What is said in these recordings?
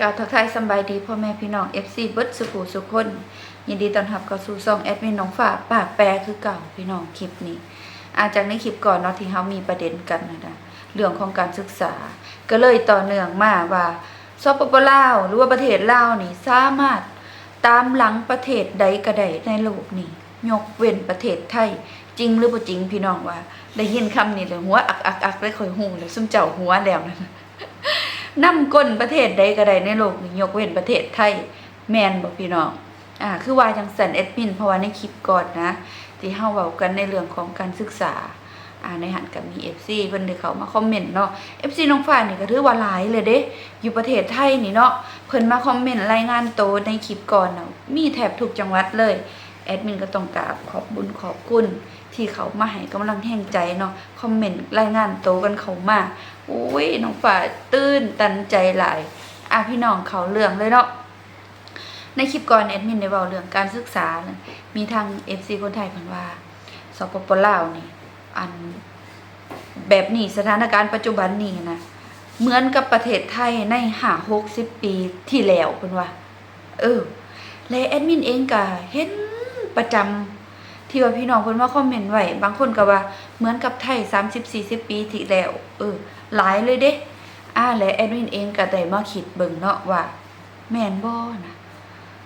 กาวทักทายสบายดีพ่อแม่พี่น้อง FC เบิดสุขุสุขคน ยินดีต้อนรับเข้าสู่ช่องแอดมินน้องฝาปากแปรคือเก่าพี่น้องคลิปนี้ อาจากในคลิปก่อนเนาะที่เฮามีประเด็นกันนะนะเรื่องของการศึกษา ก็เลยต่อเนื่องมาว่าสปปลาวหรือว่าประเทศลาวนี่สามารถตามหลังประเทศใดก็ได้ในโลกนี้ยกเว้นประเทศไทย จริงหรือบ่จริงพี่น้องว่า ได้ยินคำนี้เลยหัวอักอักอักได้คอยฮู้เลยซุ่มเจ้าหัวแล้วนะ นำก้นประเทศใดก็ได้ในโลกนี้ยกเว้นประเทศไทย แมนบอกพี่น้องอ่าคือว่าจังสันแอดมินเพราะว่าในคลิปก่อนนะ ที่เฮาเว้ากันในเรื่องของการศึกษาอ่าในหันกับมี FC เพิ่นได้เข้ามาคอมเมนต์เนาะ FC น้องฟ้านี่ก็ถือว่าหลายเลยเด้ อยู่ประเทศไทยนี่เนาะเพิ่นมาคอมเมนต์รายงานโตในคลิปก่อนเนาะมีแทบทุกจังหวัดเลยแอดมินก็ต้องกราบขอบบุญขอบคุณ ที่เขามาให้กำลังแห่งใจเนาะคอมเมนต์รายงานโตกันเข้ามา อ้ยน้องฝ่าตื้นตันใจหลายอะพี่น้องเขาเรื่องเลยเนาะในคลิปก่อนแอดมินได้เว้าเรื่องการศึกษา มีทาง FC คนไทยเพิ่นว่าสปปลาวนี่อันแบบนี้สถานการณ์ปัจจุบันนี้นะเหมือนกับประเทศไทยในห้าหกสิบปีที่แล้วเพิ่นว่า เออและแอดมินเองก็เห็นประจำ ที่ว่าพี่น้องเพิ่นมาคอมเมนต์ไว้บางคนก็ว่าเหมือนกับไทย 30-40 ปีที่แล้ว เออ หลายเลยเด้อ่าและแอดมินเองก็ได้มาคิดเบิ่งเนาะว่า แม่นบ่นะ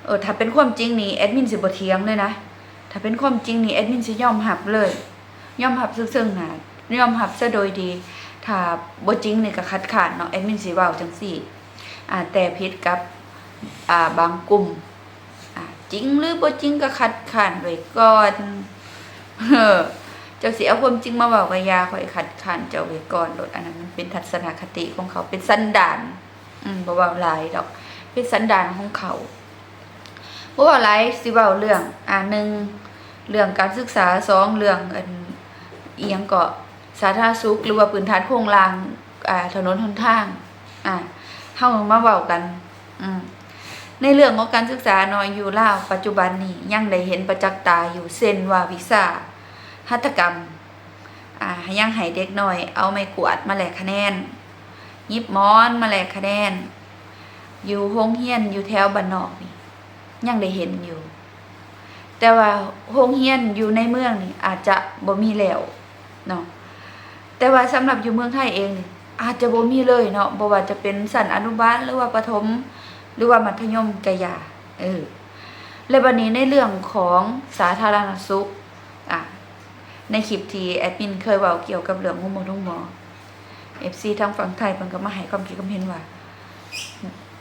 เออถ้าเป็นความจริงนี่แอดมินสิบ่เถียงเลยนะถ้าเป็นความจริงนี่แอดมินสิยอมรับเลยยอมรับซึ่งๆน้ายอมรับซะโดยดี ถ้าบ่จริงนี่ก็คัดค้านเนาะแอดมินสิเว้าจังซี่อ่าแต่ผิดกับอ่าบางกลุ่ม จริงหรือบ่จริงก็คัดค้านไว้ก่อนเออเจ้าสิเอาความจริงมาเว้าก็อย่าค่อยคัดค้านเจ้าไว้ก่อนโดดอันนั้นมันเป็นทัศนคติของเขาเป็นสันดาน อืมบ่เว้าหลายดอก เป็นสันดานของเขาบ่เว้าหลายสิเว้าเรื่อง อ่าหนึ่งเรื่องการศึกษาสองเรื่องอันอีหยังก็สาธารณสุขหรือว่าพื้นฐานโครงราง อ่า ถนนหนทาง อ่าเฮามาเว้ากัน อืม ในเรื่องของการศึกษาน้อยอยู่ลาวปัจจุบันนี้ยังได้เห็นประจักษ์ตาอยู่เส้นว่าวิชาหัตกรรมอ่ายังให้เด็กน้อยเอาไม้กวาดมาแหลกคะแนนยิบมอนมาแหลกคะแนนอยู่โรงเรียนอยู่แถวบ้านนอกนี่ยังได้เห็นอยู่ แต่ว่าโรงเรียนอยู่ในเมืองนี่อาจจะบ่มีแล้วเนาะแต่ว่าสำหรับอยู่เมืองไทยเอง อาจจะบ่มีเลยเนาะบ่ว่าจะเป็นสันอนุบาลหรือว่าประถม หรือว่ามัธยมกยาเออและวันนี้ในเรื่องของสาธารณสุขอะในคลิปที่แอดมินเคยเว้าเกี่ยวกับเรื่องฮอร์โมนของหมอ FC ทางฝั่งไทยเพิ่นก็มาให้ความคิดความเห็นว่า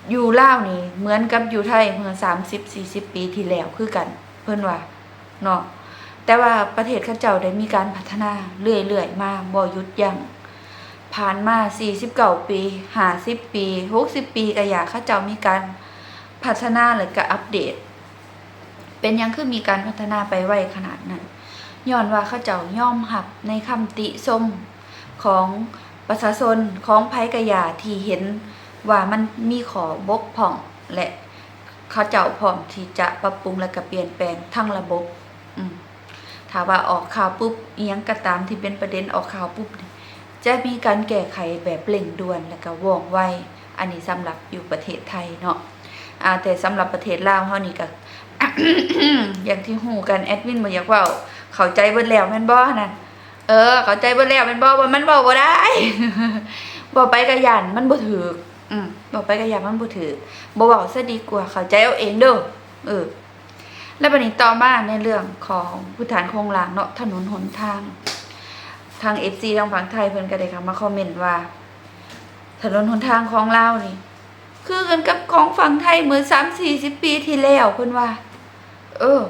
อยู่ล่าวนี่เหมือนกับอยู่ไทยเมื่อ30 40ปีที่แล้วคือกัน เพิ่นว่าเนาะแต่ว่าประเทศเขาเจ้าได้มีการพัฒนาเรื่อยๆมาบ่หยุดยัง้ง ผ่านมา49ปี50ปี60ปีก็อยากเขาเจ้ามีการพัฒนาหรือก็อัปเดต เป็นยังคือมีการพัฒนาไปไวขนาดนั้นย้อนว่าเขาเจ้าย่อมรับในคำติชมของประชาชนของภัยกะยาที่เห็นว่ามันมีขอบกพร่องและเขาเจ้าพร้อมที่จะปรับปรุงและก็เปลี่ยนแปลงทั้งระบบ อืมถ้าว่าออกข่าวปุ๊บเอียงก็ตามที่เป็นประเด็นออกข่าวปุ๊บนี่ จะมีการแก้ไขแบบเร่งด่วนและก็ว่องไว อันนี้สำหรับอยู่ประเทศไทยเนาะแต่สำหรับประเทศลาวเฮานี่ก็อย่างที่ฮู้กันแอดมินบอยากว้าเข้าใจเบิดแล้วแม่นบ่นั่นเออ เข้าใจเบิดแล้วแม่นบ่ว่ามันเว้าบ่ได้บ่ไปก็ย่านมันบ่ถูกอืมบ่ไปก็ย่านมันบ่ถูกบ่เว้าซะดีกว่าเข้าใจเอาเองเด้อเออ แล้วบัดนี้ต่อมาในเรื่องของพื้นฐานโครงหลังเนาะถนนหนทาง ทาง FC ทางฝั่งไทยเพิ่นก็ได้เข้ามาคอมเมนต์ว่า ถนนหนทางของลาวนี่ คือกันกับของฝั่งไทยเมื่อ3 40ปีที่แล้วเพิ่นว่า เออ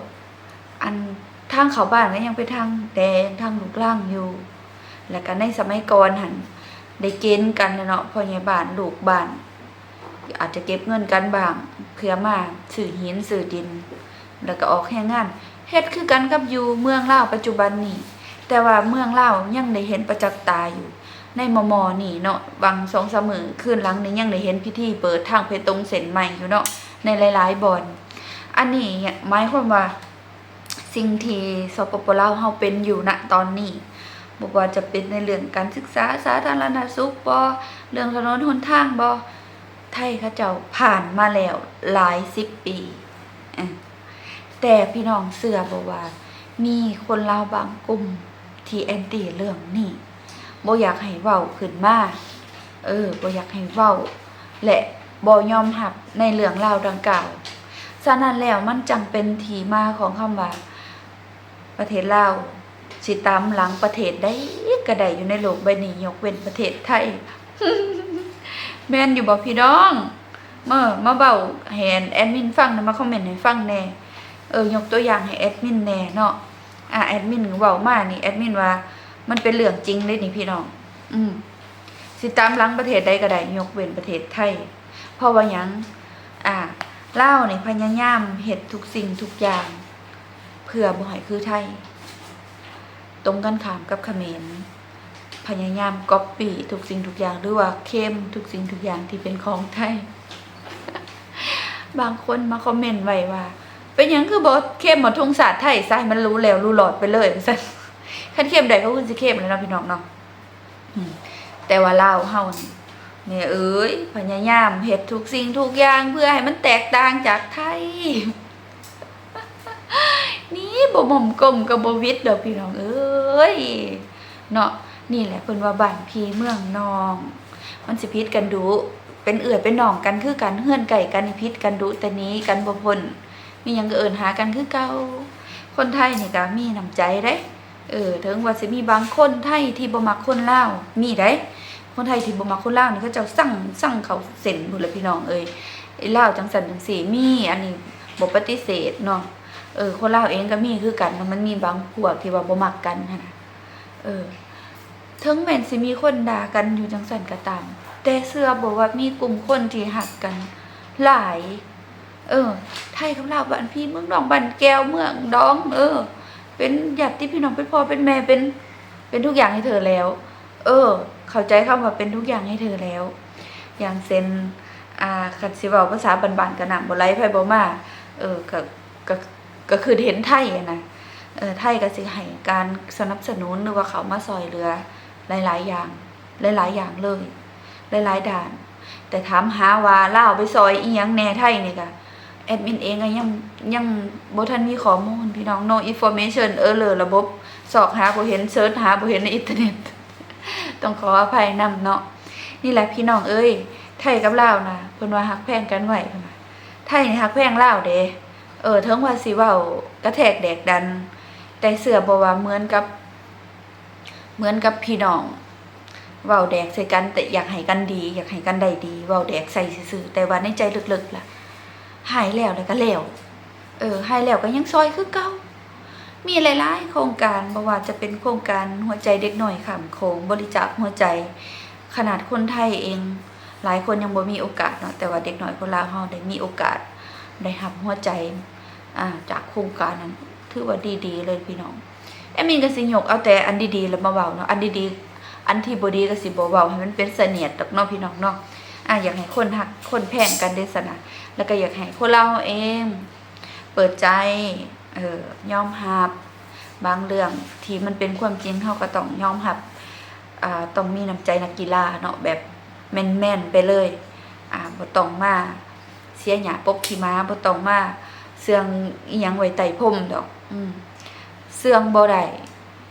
อันทางเขาบ้านก็ยังเป็นทางแดงทางลูกล่างอยู่ แล้วก็ในสมัยก่อนหันได้เกณฑ์กันเนาะพ่อใหญ่บ้านลูกบ้าน อาจจะเก็บเงินกันบ้างเพื่อมาซื้อหินซื้อดิน แล้วก็ออกแรงงานเฮ็ดคือกันกับอยู่เมืองลาวปัจจุบันนี้ แต่ว่าเมืองลายังได้เห็นประจักษ์ตาอยู่ ในมอมอนี่เนาะบางสองสมมือคืนหลังนี้ยังได้เห็นพิธีเปิดทางเพตรงเส้นใหม่อยู่เนาะในหลายๆบอนอันนี้หมายความว่า สิ่งที่สปปลาวเฮาเป็นอยู่ณตอนนี้บ่ว่าจะเป็นในเรื่องการศึกษาสาธารณสุขบ่เรื่องถนนหนทางบ่ไทยเขาเจ้าผ่านมาแล้วหลายสิบปีแต่พี่น้องเสือบอกว่า มีคนลาวบางกลุ่ม ที่แอนตี้เรื่องนี้บ่อยากให้เว้าขึ้นมาเออบ่อยากให้เว้า และบ่ยอมรับในเรื่องราวดังกล่าวฉะนั้นแล้วมันจังเป็นทีมาของคำว่า ประเทศลาวสิตามหลังประเทศได้ก็ได้อยู่ในโลกใบนี้ยกเว้นประเทศไทย แม่นอยู่บ่พี่น้องเมื่อมาเบาแหนแอดมินฟังนะมาคอมเมนต์ให้ฟังแน่เออยกตัวอย่างให้แอดมินแน่เนาะ อะแอดมินเว้ามานี่แอดมินว่า มันเป็นเรื่องจริงเลยนี่พี่น้อง อืมสิตามหลังประเทศใดก็ได้ยกเว้นประเทศไทย เพราะว่าหยังอ่าเล่าวนี่พยายามเฮ็ดทุกสิ่งทุกอย่าง เพื่อบ่ให้คือไทย ตรงกันข้ามกับเขมรพยายามก๊อปปี้ทุกสิ่งทุกอย่างหรือว่าเข้มทุกสิ่งทุกอย่างที่เป็นของไทย บางคนมาคอมเมนต์ไว้ว่า เป็นยังคือบอเข้มหมดทุงศาสตร์ไทยใส่มันรู้แล้วรู้หลอดไปเลยซั่นคันเข้มใดก็คือสิเข้มแล้วเนาะพี่น้องเนาะแต่ว่าเลาเฮาเนี่แม่เอ้ยพยายามเฮ็ดทุกสิ่งทุกอย่างเพื่อให้มันแตกต่างจากไทย นี่บ่หม่อมกลมกับบวิทย์ดอพี่น้องเอ้ยเนาะนี่แหละเพิ่นว่าบ้านพี่เมืองนอง มันสิพิษกันดุเป็นเอื่อยเป็นหนองกันคือกันเฮือนไก่กันพิษกันดุแต่นี้กันบ่พ้น มียังก็เอิ้นหากันคือเก่าคนไทยนี่ก็มีน้ำใจเด้เออถึงว่าสิมีบางคนไทยที่บ่มักคนลาวมีได้คนไทยที่บ่มักคนลาวนี่เขาเจ้าสั่งสั่งเขาเส้นพุ่นละพี่น้องเอ้ยไอ้ลาวจังสันจังสีมี อันนี้บ่ปฏิเสธเนาะเออ คนลาวเองก็มีคือกันมันมีบางพวกที่ว่าบ่มักกันหั้นะเออถึงแม้นสิมีคนด่ากันอยู่จังสันก็ตาม แต่เสื้อบอกว่ามีกลุ่มคนที่หักกัน หลาย เออ ไทยกับลาวบ้านพี่เมืองน้องบ้านแก้วเมืองดอง เออ เป็นญาติพี่น้องเป็นพ่อเป็นแม่เป็น เป็นทุกอย่างให้เธอแล้ว เออ เข้าใจคำว่าเป็นทุกอย่างให้เธอแล้ว อย่างเซนอ่าคันสิเว้าภาษาบ้านๆก็นำบ่ไลไผบ่มาเออก็ก็ก็คือเห็นไทยนะเออไทยก็สิให้การสนับสนุนหรือว่าเขามาซอยเหลือ หลาย ๆ อย่าง หลาย ๆ อย่างเลย หลาย ๆ ด่าน แต่ถามหาว่าลาไปซอยอีหยังแน่ไทยนี่ก็แอดมินเองก็ยังยังบ่ทันมีข้อมูลพี่น้อง no information เออเลยระบบสอกหาบ่เห็นเสิร์ชหาบ่เห็นในอินเทอร์เน็ต ต้องขออภัยนำเนาะนี่แหละพี่น้องเอ้ยไทยกับลาวนะเพิ่นว่าฮักแพงกันไว้เพิ่นว่าไทยนี่ฮักแพงลาวเด้เออเถึงว่าสิเว้ากระแทกแดกดัน แต่เสือบ่ว่าเหมือนกับ เหมือนกับพี่น้องเว้าแดกใส่กันแต่อยากให้กันดี อยากให้กันได้ดีเว้าแดกใส่ซื่อแต่ว่าในใจลึกๆล่ะ หายแล้วแล้วก็แล้วเออหายแล้วก็ยังซอยคือเก่ามีหลายๆ โครงการบ่ว่าจะเป็นโครงการหัวใจเด็กหน่อยขามโขงบริจาคหัวใจ ขนาดคนไทยเอง หลายคนยังบ่มีโอกาสเนาะแต่ว่าเด็กหน้อยคนลาวเฮาได้มีโอกาสได้รับหัวใจอ่าจากโครงการนั้นถือว่าดีๆ เลยพี่น้องแอมินก็สิยกเอาแต่อันดีๆแล้วมาเว้าเนาะอันดีๆอันที่บ่ดีก็สิบ่เว้าให้มันเป็นเสนียดดอกเนาะพี่น้องเนาะ อะอยากให้คนฮักคนแพงกันเด้ซะนะแล้วก็อยากให้คนเราเอง เปิดใจ เออยอมรับบางเรื่องที่มันเป็นความจริงเฮาก็ต้องยอมรับอ่าต้องมีน้ำใจนักกีฬาเนาะแบบแม่นๆไปเลยอ่าบ่ต้องมาเสียหนาปกขี้ม้าบ่ต้องมาเสื่องอีหยังไว้ใต้พรมดอก อืมเสื่องบ่ได้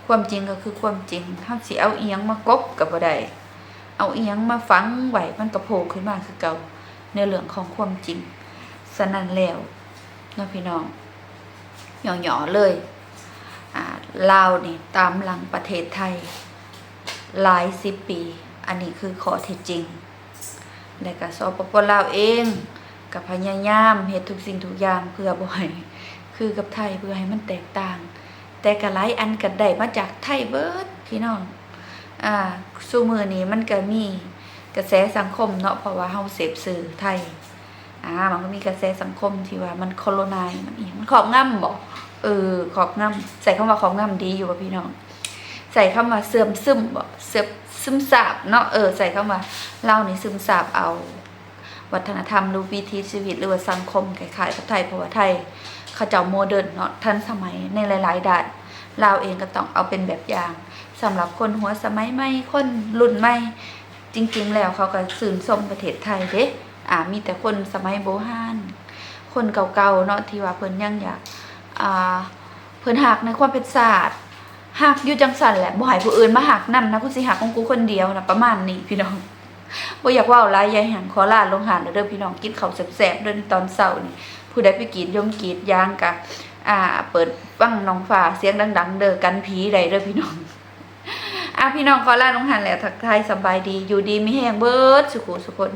ความจริงก็คือความจริงเฮาสิเอาอีหยังมากบก็บ่ได้ เอาเอียงมาฝังไหวมันก็โผล่ขึ้นมาคือเก่าในเรื่องของความจริงฉะนั้นแล้วเนาะพี่น้องหย่อๆเลยอ่าลาวนี่ตามหลังประเทศไทย หลายสิบปี อันนี้คือขอเท็จจริงและก็สปปลาวเองก็พยายามเฮ็ดทุกสิ่งทุกอย่างเพื่อบ่ให้คือกับไทยเพื่อให้มันแตกต่าง แต่ก็หลายอันก็ได้มาจากไทยเบิร์ดพี่น้อง อ่าซุมื้อนี้มันก็มีกระแสสังคมเนาะเพราะว่าเฮาเสพสื่อไทยอ่ามันก็มีกระแสสังคมที่ว่ามันโคโลไนมันอีหยังมันครอบงำบ่เออครอบงำใส่คำว่าครอบงำดีอยู่บ่พี่น้อง ใส่คำว่าเสื่อมซึมบ่เสื่อมซึมซาบเนาะเออใส่คำว่าเล่านี่ซึมซาบเอา วัฒนธรรมหรือวิถีชีวิตหรือว่าสังคมคล้ายๆกับไทยเพราะว่าไทยเขาเจ้าโมเดิร์นเนาะทันสมัยในหลายๆด้านลาวเองก็ต้องเอาเป็นแบบอย่าง สำหรับคนหัวสมัยใหม่คนรุ่นใหม่ จริงๆ แล้วเขาก็สื่นชมประเทศไทยเด้อ่ามีแต่คนสมัยโบราณคนเก่าๆเนาะที่ว่าเพิ่นยังอยากอ่าเพิ่นหักในความเป็นศาสตร์หักอยู่จังสันแหละบ่ให้ผู้อื่นมาหักนํนะกูสิหักของกูคนเดียวนะประมาณนี้พี่น้องบ่อยากเว้าหลายยายหันขอลาลงหานเด้อพี่น้องกินข้าวแซ่บๆเด้อตอนเช้านี่ผู้ใดไปกรีดยงกรีดยางกะอ่า เปิดฟังน้องฟ้าเสียงดัง ๆ เด้อกันผีได้เด้อพี่น้อง อะพี่น้องขอลาลงหันแล้วทักทายสบายดี อยู่ดีมีแห้งเบิดสุขุสุคน